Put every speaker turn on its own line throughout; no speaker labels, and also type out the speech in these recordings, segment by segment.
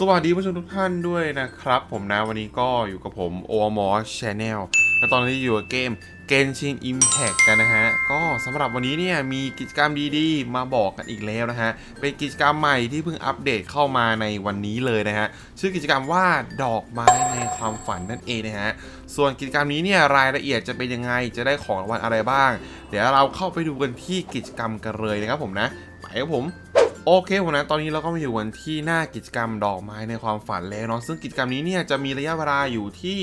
สวัสดีผู้ชมทุกท่านด้วยนะครับ ผมนะวันนี้ก็อยู่กับผมโอมอชแนลและตอนนี้อยู่กับเกม Genshin Impact กันนะฮะ ก็สำหรับวันนี้เนี่ยมีกิจกรรมดีๆ มาบอกกันอีกแล้วนะฮะ เป็นกิจกรรมใหม่ที่เพิ่งอัปเดตเข้ามาในวันนี้เลยนะฮะ ชื่อกิจกรรมว่าดอกไม้ในความฝันนั่นเองนะฮะ ส่วนกิจกรรมนี้เนี่ยรายละเอียดจะเป็นยังไงจะได้ของรางวัลอะไรบ้าง เดี๋ยวเราเข้าไปดูกันที่กิจกรรมกันเลยนะครับผมนะ ไปครับผม โอเคผมนะตอนนี้เราก็มาอยู่วันที่หน้ากิจกรรมดอกไม้ในความฝันแล้วเนาะซึ่งกิจกรรมนี้เนี่ยจะมีระยะเวลาอยู่ที่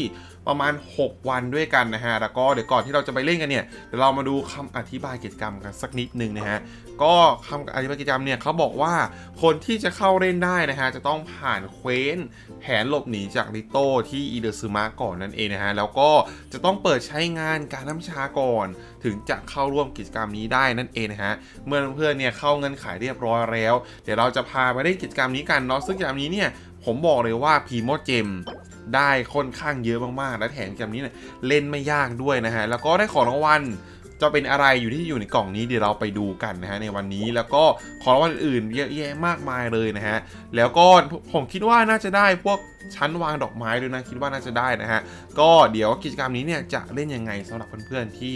ประมาณ 6 วันด้วยกันนะฮะแล้วก็เดี๋ยวก่อนที่เราจะไปเล่นกันเนี่ยเดี๋ยวเรามาดูคำอธิบายกิจกรรมกันสักนิดนึงนะฮะ ก็คำอธิบายกิจกรรมเนี่ยเขาบอกว่าคนที่จะเข้าเล่นได้นะฮะจะต้องผ่านเควสแผนหลบหนีจากริโต้ที่อีเดอร์ซึมะก่อนนั่นเองนะฮะแล้วก็จะต้องเปิดใช้งานการน้ำชาก่อน ถึงจะเข้าร่วมกิจกรรมนี้ได้นั่นเองนะฮะเมื่อเพื่อนเนี่ยเข้าเงินขายเรียบร้อยแล้ว เดี๋ยวเราจะพาไปเล่นกิจกรรมนี้กันเนาะซึ่งกิจกรรมนี้เนี่ยผมบอกเลยว่าพีโมเจมได้ค่อนข้างเยอะมากๆ และแถมกิจกรรมนี้เนี่ยเล่นไม่ยากด้วยนะฮะ แล้วก็ได้ของรางวัล จะเป็นอะไรอยู่ที่อยู่ในกล่องนี้เดี๋ยวเราไปดูกันนะฮะในวันนี้แล้วก็ของรางวัลอื่นเยอะแยะมากมายเลยนะฮะแล้วก็ผมคิดว่าน่าจะได้พวกชั้นวางดอกไม้ด้วยนะคิดว่าน่าจะได้นะฮะก็เดี๋ยวกิจกรรมนี้เนี่ยจะเล่นยังไงสำหรับเพื่อนๆที่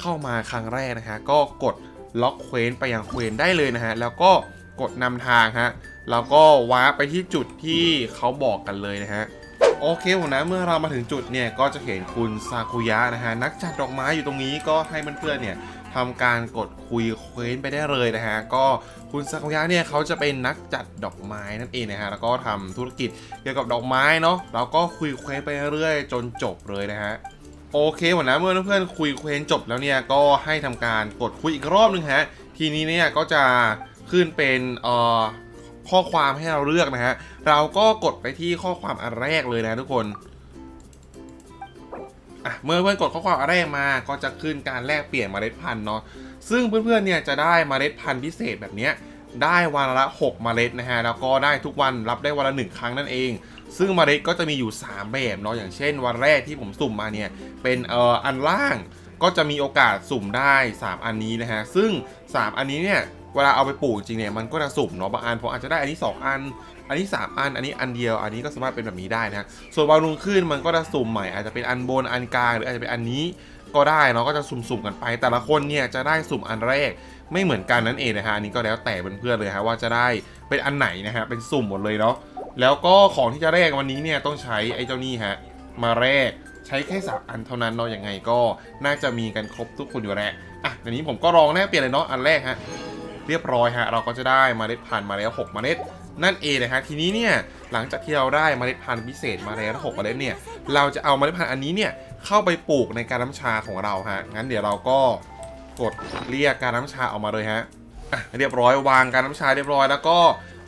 เข้ามาครั้งแรกนะฮะก็กดล็อกเควนไปยังเควนได้เลยนะฮะแล้วก็กดนำทางฮะแล้วก็ว้าร์ปไปที่จุดที่เขาบอกกันเลยนะฮะ โอเคผมนะเมื่อเรามาถึงจุดเนี่ยก็จะเห็นคุณซากุยะนะฮะนักจัดดอกไม้อยู่ตรงนี้ก็ให้เพื่อนๆเนี่ยทำการกดคุยเควนไปได้เลยนะฮะก็คุณซากุยะเนี่ยเขาจะเป็นนักจัดดอกไม้นั่นเองนะฮะแล้วก็ทำธุรกิจเกี่ยวกับดอกไม้เนาะเราก็คุยเควนไปเรื่อยจนจบเลยนะฮะโอเคหมดนะเมื่อเพื่อนๆคุยเควนจบแล้วเนี่ยก็ให้ทำการกดคุยอีกรอบหนึงฮะทีนี้เนี่ยก็จะขึ้นเป็นเอ่อ ข้อความให้เราเลือกนะฮะ เราก็กดไปที่ข้อความอันแรกเลยนะทุกคนอะเมื่อเพื่อนกดข้อความอันแรกมาก็จะขึ้นการแลกเปลี่ยนเมล็ดพันธุ์เนาะ ซึ่งเพื่อนๆเนี่ยจะได้เมล็ดพันธุ์พิเศษแบบเนี้ยได้วันละ 6 เมล็ดนะฮะ แล้วก็ได้ทุกวันรับได้วันละ 1 ครั้งนั่นเอง ซึ่งเมล็ดก็จะมีอยู่ 3 แบบเนาะ อย่างเช่น วันแรกที่ผมสุ่มมาเนี่ย เป็นเอ่ออันล่างก็จะมีโอกาสสุ่มได้ 3 อันนี้นะฮะ ซึ่ง 3 อันนี้เนี่ย เวลาเอาไปปลูกจริงเนี่ยมันก็จะสุ่มเนาะบางอันผมอาจจะได้อันนี้ 2 อัน อันนี้ 3 อัน อันนี้อันเดียว อันนี้ก็สามารถเป็นแบบนี้ได้นะฮะส่วนวันรุ่งขึ้นมันก็จะสุ่มใหม่อาจจะเป็นอันบนอันกลางหรืออาจจะเป็นอันนี้ก็ได้เนาะก็จะสุ่มๆกันไป แต่ละคนเนี่ยจะได้สุ่มอันแรกไม่เหมือนกันนั่นเองนะฮะอันนี้ก็แล้วแต่เพื่อนๆเลยฮะว่าจะได้เป็นอันไหนนะฮะเป็นสุ่มหมดเลยเนาะแล้วก็ของที่จะแลกวันนี้เนี่ยต้องใช้ไอ้เจ้านี่ฮะมาแรกใช้แค่สามอันเท่านั้นเนาะยังไงก็น่าจะมีกันครบทุกคนอยู่แล้วอะอันนี้ผมก็ลองแลกเปลี่ยนเลยเนาะอันแรกฮะ เรียบร้อยฮะเราก็จะได้เมล็ดพันธุ์มาแล้ว6เมล็ดนั่นเองนะฮะทีนี้เนี่ยหลังจากที่เราได้เมล็ดพันธุ์พิเศษมาแล้ว6เมล็ดเนี่ยเราจะเอาเมล็ดพันธุ์อันนี้เนี่ยเข้าไปปลูกในการน้ำชาของเราฮะงั้นเดี๋ยวเราก็กดเรียกการน้ำชาออกมาเลยฮะอะเรียบร้อยวางการน้ำชาเรียบร้อยแล้วก็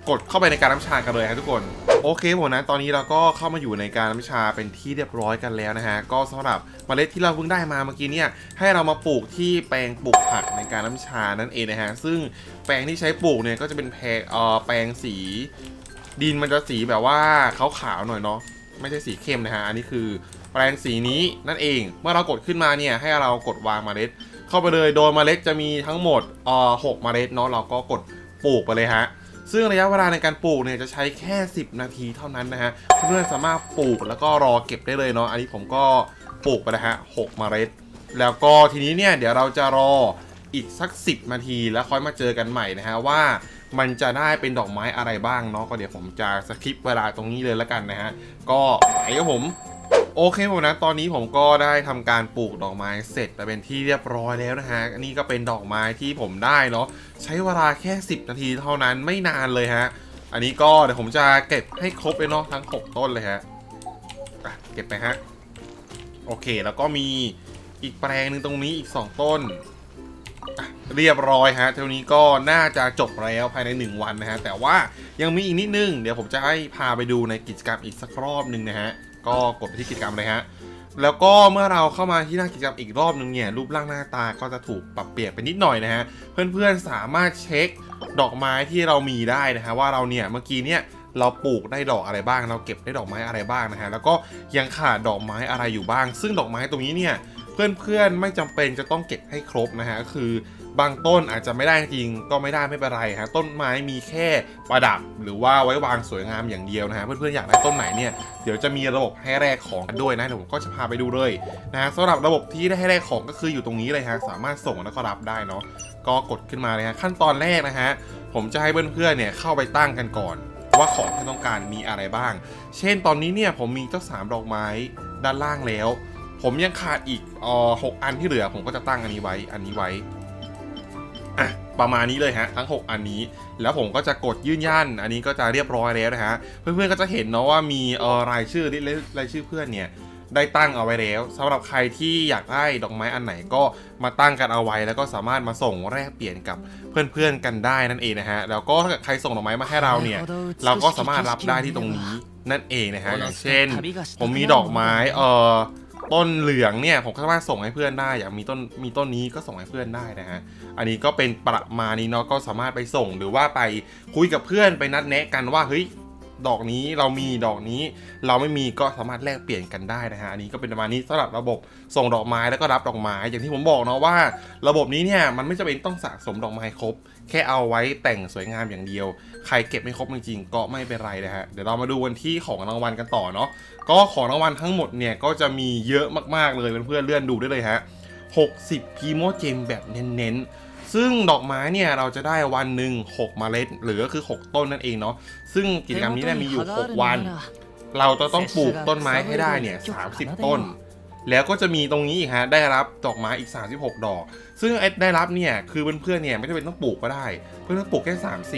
กดเข้าไปในการน้ำชากันเลยครับทุกคน โอเคผมนะ ตอนนี้เราก็เข้ามาอยู่ในการน้ำชาเป็นที่เรียบร้อยกันแล้วนะฮะ ก็สำหรับเมล็ดที่เราเพิ่งได้มาเมื่อกี้เนี่ย ให้เรามาปลูกที่แปลงปลูกผักในการน้ำชานั่นเองนะฮะ ซึ่งแปลงที่ใช้ปลูกเนี่ยก็จะเป็นแพงเอ่อแปลงสีดินมันจะสีแบบว่าขาวๆหน่อยเนาะ ไม่ใช่สีเข้มนะฮะ อันนี้คือแปลงสีนี้นั่นเอง เมื่อเรากดขึ้นมาเนี่ยให้เรากดวางเมล็ด เข้าไปเลย โดยเมล็ดจะมีทั้งหมดเอ่อหกเมล็ดเนาะ เราก็กดปลูกไปเลยฮะ ซึ่งระยะเวลาในการปลูกเนี่ยจะใช้แค่ 10 นาทีเท่านั้นนะฮะเพื่อนสามารถปลูกแล้วก็รอเก็บได้เลยเนาะอันนี้ผมก็ปลูกไปนะฮะหกเมล็ด แล้วก็ทีนี้เนี่ยเดี๋ยวเราจะรออีกสัก 10 นาทีแล้วค่อยมาเจอกันใหม่นะฮะว่ามันจะได้เป็นดอกไม้อะไรบ้างเนาะก็เดี๋ยวผมจะสคริปเวลาตรงนี้เลยแล้วกันนะฮะก็ไปครับผม โอเคผมนะตอนนี้ผมก็ได้ทำการปลูกดอกไม้เสร็จไปเป็นที่เรียบร้อยแล้วนะฮะอันนี้ก็เป็นดอกไม้ที่ผมได้เนาะใช้เวลาแค่ 10 นาทีเท่านั้นไม่นานเลยฮะ อันนี้ก็เดี๋ยวผมจะเก็บให้ครบเลยเนาะทั้ง 6 ต้นเลยฮะะเก็บไปฮะโอเคแล้วก็มีอีกแปลงหนึ่งตรงนี้อีก 2 ต้น เรียบร้อยฮะเท่านี้ก็น่าจะจบแล้วภายใน 1 วันนะฮะแต่ว่ายังมีอีกนิดนึง เดี๋ยวผมจะให้พาไปดูในกิจกรรมอีกสักรอบหนึ่งนะฮะ ก็กดไปที่กิจกรรมเลยฮะแล้วก็เมื่อเราเข้ามาที่หน้ากิจกรรมอีกรอบหนึงเนี่ยรูปร่างหน้าตาก็จะถูกปรับเปลี่ยนไปนิดหน่อยนะฮะเพื่อนๆสามารถเช็คดอกไม้ที่เรามีได้นะฮะว่าเราเนี่ยเมื่อกี้เนี่ยเราปลูกได้ดอกอะไรบ้าง เราเก็บได้ดอกไม้อะไรบ้างนะฮะแล้วก็ยังขาดดอกไม้อะไรอยู่บ้าง ซึ่งดอกไม้ตรงนี้เนี่ยเพื่อนๆไม่จำเป็นจะต้องเก็บให้ครบนะฮะก็คือ บางต้นอาจจะไม่ได้จริงก็ไม่ได้ไม่เป็นไรฮะต้นไม้มีแค่ประดับ หรือว่าไว้วางสวยงามอย่างเดียวนะฮะเพื่อนๆอยากได้ต้นไหนเนี่ยเดี๋ยวจะมีระบบให้แลกของกันด้วยนะเดี๋ยวผมก็จะพาไปดูเลยนะฮะสำหรับระบบที่ได้ให้แลกของก็คืออยู่ตรงนี้เลยฮะสามารถส่งแล้วก็รับได้เนาะก็กดขึ้นมาเลยฮะขั้นตอนแรกนะฮะผมจะให้เพื่อนๆเนี่ยเข้าไปตั้งกันก่อน ว่าของที่ต้องการมีอะไรบ้าง เช่นตอนนี้เนี่ยผมมีเจ้าสามดอกไม้ด้านล่างแล้ว ผมยังขาดอีกอ่อหกอันที่เหลือผมก็จะตั้งอันนี้ไว้อันนี้ไว้ อะประมาณนี้เลยฮะทั้ง 6 อันนี้ แล้วผมก็จะกดยื่นยันอันนี้ก็จะเรียบร้อยแล้วนะฮะเพื่อนๆก็จะเห็นเนาะว่ามีเอ่อรายชื่อรายชื่อเพื่อนเนี่ยได้ตั้งเอาไว้แล้วสำหรับใครที่อยากได้ดอกไม้อันไหนก็มาตั้งกันเอาไว้ แล้วก็สามารถมาส่งแลกเปลี่ยนกับเพื่อนๆกันได้นั่นเองนะฮะแล้วก็ถ้าเกิดใครส่งดอกไม้มาให้เราเนี่ยเราก็สามารถรับได้ที่ตรงนี้นั่นเองนะฮะอย่างเช่น ผมมีดอกไม้เอ่อ ต้นเหลืองเนี่ยผมก็สามารถส่งให้เพื่อนได้ อยากมีต้นมีต้นนี้ก็ส่งให้เพื่อนได้นะฮะ อันนี้ก็เป็นประมาณนี้เนาะก็สามารถไปส่งหรือว่าไปคุยกับเพื่อนไปนัดแนะกันว่าเฮ้ย ดอกนี้เรามีดอกนี้ เราไม่มีก็สามารถแลกเปลี่ยนกันได้นะฮะอันนี้ก็เป็นประมาณนี้สำหรับระบบส่งดอกไม้แล้วก็รับดอกไม้อย่างที่ผมบอกเนาะว่า ระบบนี้เนี่ยมันไม่จำเป็นต้องสะสมดอกไม้ครบ แค่เอาไว้แต่งสวยงามอย่างเดียว ใครเก็บไม่ครบจริงๆก็ไม่เป็นไรนะฮะเดี๋ยวเรามาดูวันที่ของรางวัลกันต่อเนาะก็ของรางวัลทั้งหมดเนี่ยก็จะมีเยอะมากๆเลยเพื่อนๆเลื่อนดูได้เลยฮะ60 พีโมเจมแบบเน้นๆ ซึ่งดอกไม้เนี่ยเราจะได้วันหนึ่ง6เมล็ด หรือก็คือ 6 ต้นนั่นเองเนาะซึ่งกิจกรรมนี้เนี่ยมีอยู่ 6 วัน เราจะต้องปลูกต้นไม้ให้ได้เนี่ย30 ต้น แล้วก็จะมีตรงนี้อีกฮะได้รับดอกไม้อีก 36 ดอก ซึ่งไอ้ได้รับเนี่ยคือเพื่อนๆเนี่ยไม่จำเป็นต้องปลูกก็ได้ เพื่อนๆปลูกแค่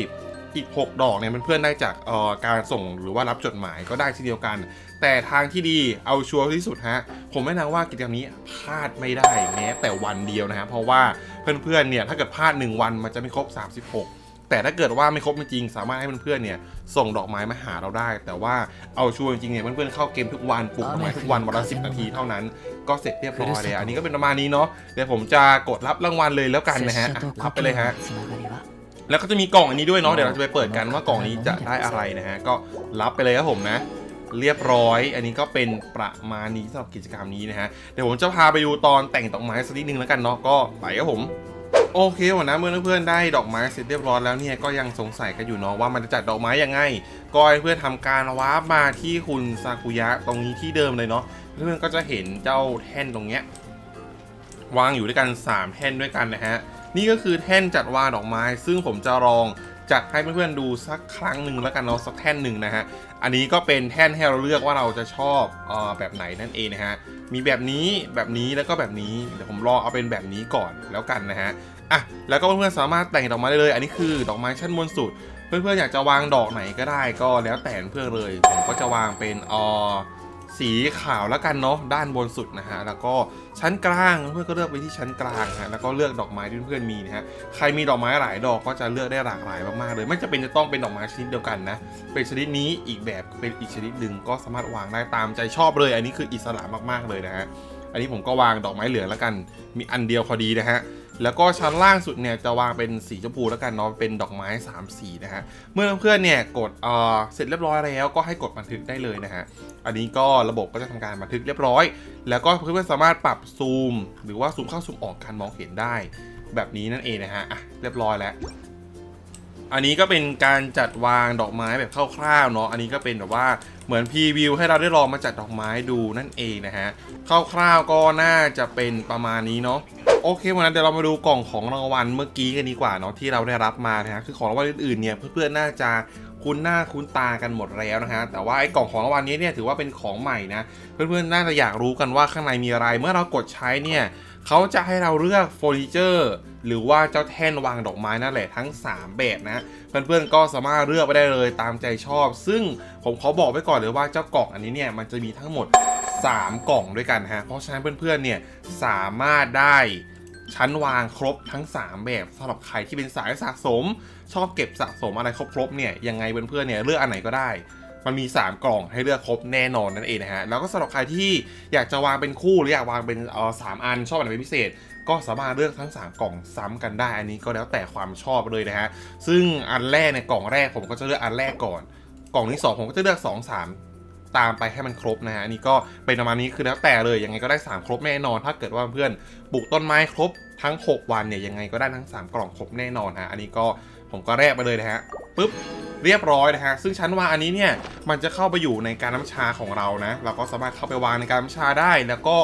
30 อีก 6 ดอกเนี่ยเพื่อนๆได้จากเอ่อการส่งหรือว่ารับจดหมายก็ได้เช่นเดียวกัน แต่ทางที่ดีเอาชัวร์ที่สุดฮะ ผมแนะนำว่ากิจกรรมนี้พลาดไม่ได้แม้แต่วันเดียวนะฮะ เพราะว่าเพื่อนๆ เนี่ย ถ้าเกิดพลาด 1 วันมันจะไม่ครบ 36แต่ถ้าเกิดว่าไม่ครบจริงสามารถให้เพื่อนๆเนี่ยส่งดอกไม้มาหาเราได้ แต่ว่าเอาชัวร์จริงๆเนี่ยเพื่อนๆเข้าเกมทุกวันปลูกดอกไม้ทุกวันวันละสินาทีเท่านั้น ก็เสร็จเรียบร้อยเลยอันนี้ก็เป็นประมาณนี้เนาะเดี๋ยวผมจะกดรับรางวัลเลยแล้วกันนะฮะอะรับไปเลยฮะแล้วก็จะมีกล่องอันนี้ด้วยเนาะเดี๋ยวเราจะไปเปิดกันว่ากล่องนี้จะได้อะไรนะฮะก็รับไปเลยครับผมนะ เรียบร้อย อันนี้ก็เป็นประมาณนี้สำหรับกิจกรรมนี้นะฮะ เดี๋ยวผมจะพาไปดูตอนแต่งดอกไม้สักนิดนึงแล้วกันเนาะ ก็ไปครับผมโอเควันนะเมื่อเพื่อนๆได้ดอกไม้เสร็จเรียบร้อยแล้วเนี่ยก็ยังสงสัยกันอยู่เนาะว่ามันจะจัดดอกไม้ยังไง ก็ให้เพื่อนทำการวาร์ปมาที่คุณซากุยะตรงนี้ที่เดิมเลยเนาะเพื่อนๆก็จะเห็นเจ้าแท่นตรงเนี้ยวางอยู่ด้วยกัน 3 แท่นด้วยกันนะฮะนี่ก็คือแท่นจัดวางดอกไม้ ซึ่งผมจะลอง จัดให้เพื่อนๆดูสักครั้งหนึ่งแล้วกันเนาะสักแท่นหนึ่งนะฮะ อันนี้ก็เป็นแท่นให้เราเลือกว่าเราจะชอบออแบบไหนนั่นเองนะฮะ มีแบบนี้แบบนี้แล้วก็แบบนี้เดี๋ยวผมรอเอาเป็นแบบนี้ก่อนแล้วกันนะฮะอะแล้วก็เพื่อนๆสามารถแต่งดอกไม้ได้เลย อันนี้คือดอกไม้ชั้นบนสุด เพื่อนๆอยากจะวางดอกไหนก็ได้ก็แล้วแต่เพื่อนเลยผมก็จะวางเป็นออ สีขาวแล้วกันเนาะด้านบนสุดนะฮะแล้วก็ชั้นกลางเพื่อนก็เลือกไปที่ชั้นกลางฮะแล้วก็เลือกดอกไม้ที่เพื่อนๆมีนะฮะใครมีดอกไม้หลายดอกก็จะเลือกได้หลากหลายมากๆเลย ไม่จำเป็นจะต้องเป็นดอกไม้ชนิดเดียวกันนะเป็นชนิดนี้อีกแบบเป็นอีกชนิดหนึ่งก็สามารถวางได้ตามใจชอบเลย อันนี้คืออิสระมากๆเลยนะฮะอันนี้ผมก็วางดอกไม้เหลืองแล้วกัน มีอันเดียวพอดีนะฮะ แล้วก็ชั้นล่างสุดเนี่ยจะวางเป็นสีชมพูแล้วกันเนาะเป็นดอกไม้3สีนะฮะเมื่อเพื่อนๆเนี่ยกดเอ่อเสร็จเรียบร้อยแล้วก็ให้กดบันทึกได้เลยนะฮะอันนี้ก็ระบบก็จะทำการบันทึกเรียบร้อย แล้วก็เพื่อนๆสามารถปรับซูม หรือว่าซูมเข้าซูมออกการมองเห็นได้ แบบนี้นั่นเองนะฮะอะเรียบร้อยแล้ว อันนี้ก็เป็นการจัดวางดอกไม้แบบคร่าวๆเนาะ อันนี้ก็เป็นแบบว่าเหมือนพรีวิวให้เราได้ลองมาจัดดอกไม้ดูนั่นเองนะฮะ คร่าวๆก็น่าจะเป็นประมาณนี้เนาะโอเควันนั้นเดี๋ยวเรามาดูกล่องของรางวัลเมื่อกี้กันดีกว่าเนาะที่เราได้รับมานะฮะคือของรางวัลอื่นๆเนี่ยเพื่อนๆน่าจะคุ้นหน้าคุ้นตากันหมดแล้วนะฮะแต่ว่าไอ้กล่องของรางวัลนี้เนี่ยถือว่าเป็นของใหม่นะเพื่อนๆน่าจะอยากรู้กันว่าข้างในมีอะไร เมื่อเรากดใช้เนี่ยเขาจะให้เราเลือกเฟอร์นิเจอร์ หรือว่าเจ้าแท่นวางดอกไม้นั่นแหละทั้ง 3 แบบนะเพื่อนๆก็สามารถเลือกไปได้เลยตามใจชอบ ซึ่งผมขอบอกไว้ก่อนเลยว่าเจ้ากล่องอันนี้เนี่ยมันจะมีทั้งหมด 3 กล่องด้วยกันฮะเพราะฉะนั้นเพื่อนๆเนี่ยสามารถได้ชั้นวางครบทั้ง 3 แบบสำหรับใครที่เป็นสายสะสม ชอบเก็บสะสมอะไรครบๆเนี่ยยังไงเพื่อนๆเนี่ยเลือกอันไหนก็ได้ มันมี 3 กล่องให้เลือกครบแน่นอนนั่นเองนะฮะ แล้วก็สำหรับใครที่อยากจะวางเป็นคู่หรืออยากวางเป็นเออสามอันชอบอันไหนเป็นพิเศษ ก็สามารถเลือกทั้ง 3 กล่องซ้ำกันได้ อันนี้ก็แล้วแต่ความชอบเลยนะฮะ ซึ่งอันแรกในยกล่องแรกผมก็จะเลือกอันแรกก่อน กล่องที่ 2 ผมก็จะเลือก 2 3ตามไปให้มันครบนะฮะนนี้ก็เป็นประมาณนี้คือแล้วแต่เลยยังไงก็ได้ 3 ครบแน่นอน ถ้าเกิดว่าเพื่อนปลูกต้นไม้ครบทั้ง 6 วันเนี่ยยังไงก็ได้ทั้ง 3 กล่องครบแน่นอนฮะอันนี้ก็ ผมก็แรกไปเลยนะฮะปุ๊บเรียบร้อยนะฮะซึ่งชั้นวางอันนี้เนี่ยมันจะเข้าไปอยู่ในการน้ำชาของเรานะเราก็สามารถเข้าไปวางในการน้ำชาได้ แล้วก็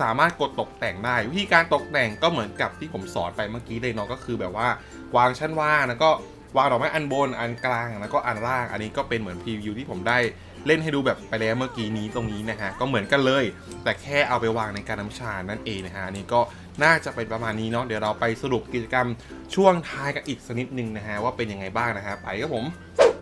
สามารถกดตกแต่งได้ วิธีการตกแต่งก็เหมือนกับที่ผมสอนไปเมื่อกี้เลยเนาะก็คือแบบว่าวางชั้นวางแล้วก็วางดอกไม้อันบนอันกลางแล้วก็อันล่าง อันนี้ก็เป็นเหมือนพรีวิวที่ผมได้ เล่นให้ดูแบบไปแล้วเมื่อกี้นี้ตรงนี้นะฮะก็เหมือนกันเลย แต่แค่เอาไปวางในการน้ำชานั่นเองนะฮะอันนี้ก็น่าจะเป็นประมาณนี้เนาะเดี๋ยวเราไปสรุปกิจกรรมช่วงท้ายกันอีกสักนิดนึงนะฮะว่าเป็นยังไงบ้างนะฮะไปครับผม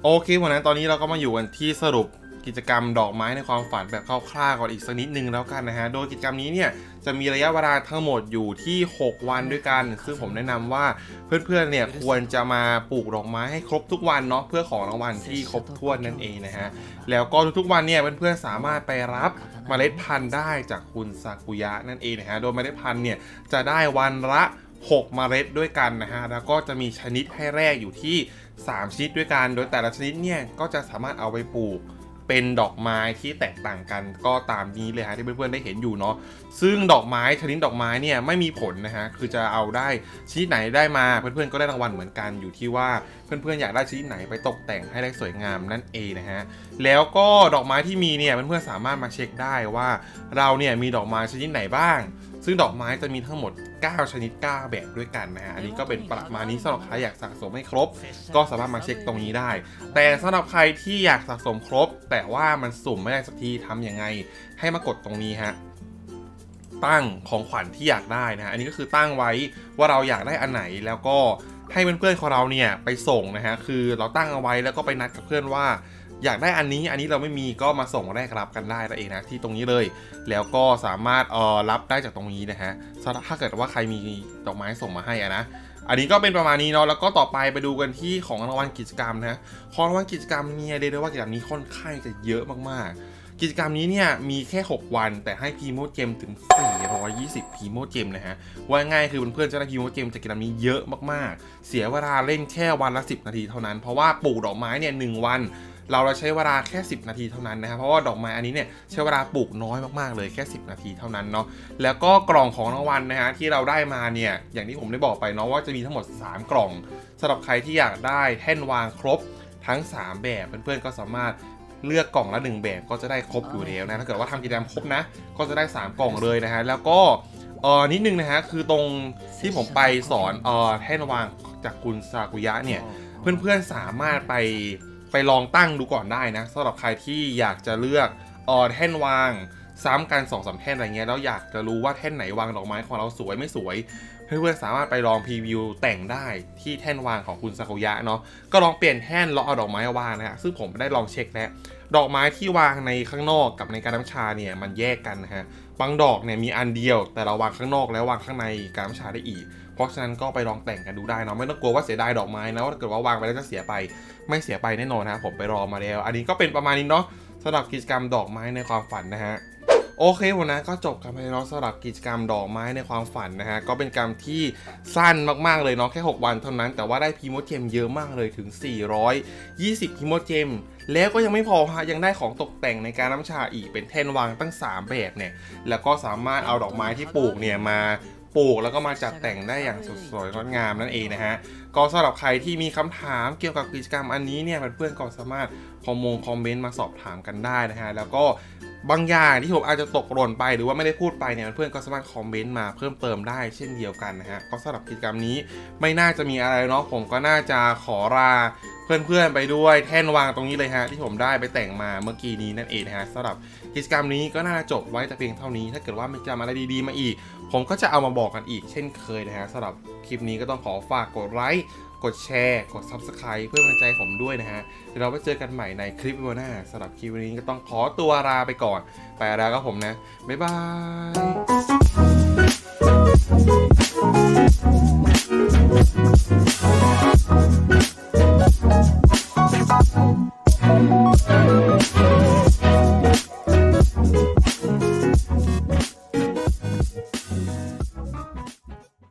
โอเควันนั้นตอนนี้เราก็มาอยู่กันที่สรุป กิจกรรมดอกไม้ในความฝันแบบคร่าวๆก่อนอีกสักนิดนึงแล้วกันนะฮะ โดยกิจกรรมนี้เนี่ยจะมีระยะเวลาทั้งหมดอยู่ที่ 6 วันด้วยกัน ซึ่งผมแนะนำว่าเพื่อนๆเนี่ยควรจะมาปลูกดอกไม้ให้ครบทุกวันเนาะเพื่อของรางวัลที่ครบถ้วนนั่นเองนะฮะ แล้วก็ทุกๆวันเนี่ยเพื่อนๆสามารถไปรับเมล็ดพันธุ์ได้จากคุณซากุยะนั่นเองนะฮะ โดยเมล็ดพันธุ์เนี่ยจะได้วันละ6เมล็ดด้วยกันนะฮะ แล้วก็จะมีชนิดให้แรกอยู่ที่ 3 ชนิดด้วยกัน โดยแต่ละชนิดเนี่ยก็จะสามารถเอาไปปลูก เป็นดอกไม้ที่แตกต่างกันก็ตามนี้เลยฮะที่เพื่อนๆได้เห็นอยู่เนาะซึ่งดอกไม้ชนิดดอกไม้เนี่ยไม่มีผลนะฮะคือจะเอาได้ชนิดไหนได้มาเพื่อนๆก็ได้รางวัลเหมือนกันอยู่ที่ว่าเพื่อนๆอยากได้ชนิดไหนไปตกแต่งให้ได้สวยงามนั่นเองนะฮะแล้วก็ดอกไม้ที่มีเนี่ยเพื่อนๆสามารถมาเช็คได้ว่า เราเนี่ยมีดอกไม้ชนิดไหนบ้าง ซึ่งดอกไม้จะมีทั้งหมด 9 ชนิด 9 แบบด้วยกันนะฮะ อันนี้ก็เป็นประมาณนี้สำหรับใครอยากสะสมให้ครบ ก็สามารถมาเช็คตรงนี้ได้ แต่สำหรับใครที่อยากสะสมครบ แต่ว่ามันสุ่มไม่ได้สักทีทำยังไง ให้มากดตรงนี้ฮะตั้งของขวัญที่อยากได้นะฮะ อันนี้ก็คือตั้งไว้ว่าเราอยากได้อันไหนแล้วก็ให้เพื่อนๆของเราเนี่ยไปส่งนะฮะ คือเราตั้งเอาไว้แล้วก็ไปนัดกับเพื่อนว่า อยากได้อันนี้อันนี้เราไม่มีก็มาส่งแรกรับกันได้นั่นเองนะที่ตรงนี้เลย แล้วก็สามารถเออรับได้จากตรงนี้นะฮะถ้าเกิดว่าใครมีดอกไม้ส่งมาให้อะนะอันนี้ก็เป็นประมาณนี้เนาะแล้วก็ต่อไปไปดูกันที่ของรางวัลกิจกรรมนะของรางวัลกิจกรรมเนี่ยเรียกได้ว่ากิจกรรมนี้ค่อนข้างจะเยอะมากๆ กิจกรรมนี้เนี่ยมีแค่ 6 วัน แต่ให้พีโมเจมถึง 420พีโมเจมนะฮะว่าง่ายคือเพื่อนๆจะได้พีโมเจมจากกิจกรรมนี้เยอะมากๆ เสียเวลาเล่นแค่วันละ 10 นาทีเท่านั้นเพราะว่าปลูกดอกไม้เนี่ยหวัน เราเราใช้เวลาแค่ 10 นาทีเท่านั้นนะครับเพราะว่าดอกไม้อันนี้เนี่ยใช้เวลาปลูกน้อยมากๆเลยแค่ 10 นาทีเท่านั้นเนาะแล้วก็กล่องของรางวัลนะฮะที่เราได้มาเนี่ยอย่างที่ผมได้บอกไปเนาะว่าจะมีทั้งหมด 3 กล่องสำหรับใครที่อยากได้แท่นวางครบทั้ง 3 แบบเพื่อนๆก็สามารถเลือกกล่องละ 1 แบบก็จะได้ครบอยู่แล้วนะถ้าเกิดว่าทำกิจกรรมครบนะ ก็จะได้ 3 กล่องเลยนะฮะแล้วก็เออนิดนึงนะฮะคือตรงที่ผมไปสอนเออแท่นวางจากคุณซากุยะเนี่ยเพื่อนๆสามารถไป ไปลองตั้งดูก่อนได้นะสำหรับใครที่อยากจะเลือกออแท่นวาง ซ้ำกัน2อสแท่นอะไรเงี้ยแล้วอยากจะรู้ว่าแท่นไหนวางดอกไม้ของเราสวยไม่สวย เพื่อนๆสามารถไปลองพรีวิวแต่งได้ที่แท่นวางของคุณซากุยะเนาะก็ลองเปลี่ยนแท่นแล้วเอาดอกไม้วางนะฮะซึ่งผมได้ลองเช็คแล้วดอกไม้ที่วางในข้างนอกกับในการน้ำชาเนี่ยมันแยกกันนะฮะบางดอกเนี่ยมีอันเดียวแต่เราวางข้างนอกแล้ววางข้างในการน้ำชาได้อีก เพราะฉะนั้นก็ไปลองแต่งกันดูได้เนาะไม่ต้องกลัวว่าเสียดายดอกไม้นะว่าถ้าเกิดว่าวางไปแล้วจะเสียไปไม่เสียไปแน่นอนนะผมไปรอมาแล้ว อันนี้ก็เป็นประมาณนี้เนาะสำหรับกิจกรรมดอกไม้ในความฝันนะฮะโอเควันนั้ก็จบกันไปแล้วสำหรับกิจกรรมดอกไม้ในความฝันนะฮะก็เป็นกรรมที่สั้นมากๆเลยเนาะแค่ 6 วันเท่านั้นแต่ว่าได้พีโมเจมเยอะมากเลยถึง 420พีโมเจมแล้วก็ยังไม่พอฮะยังได้ของตกแต่งในการน้ำชาอีกเป็นแท่นวางตั้ง 3 แบบเนี่ยแล้วก็สามารถเอาดอกไม้ที่ปลูกเนี่ยมา ปลูกแล้วก็มาจัดแต่งได้อย่างสดสวยงดงามนั่นเองนะฮะก็สำหรับใครที่มีคำถามเกี่ยวกับกิจกรรมอันนี้เนี่ยเพื่อนๆก็สามารถคอมมงคอมเมนต์มาสอบถามกันได้นะฮะแล้วก็บางอย่างที่ผมอาจจะตกหล่นไปหรือว่าไม่ได้พูดไปเนี่ยเพื่อนๆก็สามารถคอมเมนต์มาเพิ่มเติมได้เช่นเดียวกันนะฮะก็สำหรับกิจกรรมนี้ไม่น่าจะมีอะไรเนาะผมก็น่าจะขอลา เพื่อนๆไปด้วยแท่นวางตรงนี้เลยฮะที่ผมได้ไปแต่งมาเมื่อกี้นี้นั่นเองฮะสำหรับกิจกรรมนี้ก็น่าจะจบไว้แต่เพียงเท่านี้ถ้าเกิดว่ามีจำอะไรดีๆมาอีก ผมก็จะเอามาบอกกันอีกเช่นเคยนะฮะสำหรับคลิปนี้ก็ต้องขอฝากกดไลค์กดแชร์กด Subscribe เพื่อเป็นกำลังใจผมด้วยนะฮะเดี๋ยวเราไปเจอกันใหม่ในคลิปวิดีโอหน้าสำหรับคลิปวันนี้ก็ต้องขอตัวลาไปก่อน ไปแล้วครับผมนะ บ๊ายบาย